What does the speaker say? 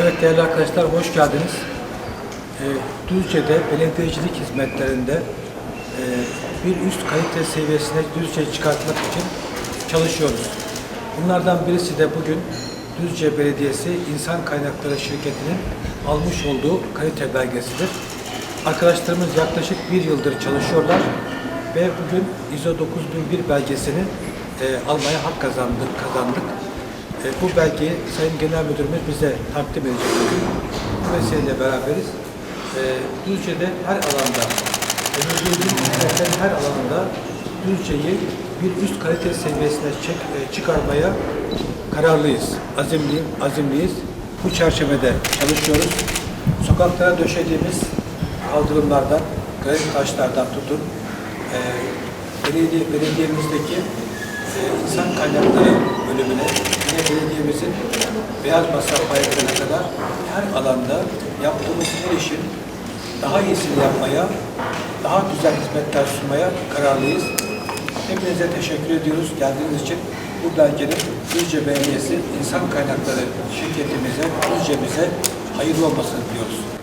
Evet değerli arkadaşlar hoş geldiniz. Ee, Düzce'de belediyecilik hizmetlerinde e, bir üst kalite seviyesine Düzce'yi çıkartmak için çalışıyoruz. Bunlardan birisi de bugün Düzce Belediyesi İnsan Kaynakları Şirketi'nin almış olduğu kalite belgesidir. Arkadaşlarımız yaklaşık bir yıldır çalışıyorlar ve bugün ISO 9001 belgesini e, almaya hak kazandık. kazandık. E, bu belgeyi Sayın Genel Müdürümüz bize takdim edecek bugün. Bu vesileyle beraberiz. E, Düzce'de her alanda, hizmetlerin her alanında Düzce'yi bir üst kalite seviyesine çek, e, çıkarmaya kararlıyız. Azimli, azimliyiz. Bu çerçevede çalışıyoruz. Sokaklara döşediğimiz kaldırımlardan, granit taşlardan tutun, e, belediye, belediyemizdeki e, insan kaynakları bölümüne, yine belediyemizin beyaz masa faaliyetlerine kadar her alanda yaptığımız her işin daha iyisini yapmaya, daha güzel hizmetler sunmaya kararlıyız. Hepinize teşekkür ediyoruz geldiğiniz için. Bu belgenin Düzce Belediyesi İnsan Kaynakları şirketimize, Düzce'mize hayırlı olmasını diliyoruz.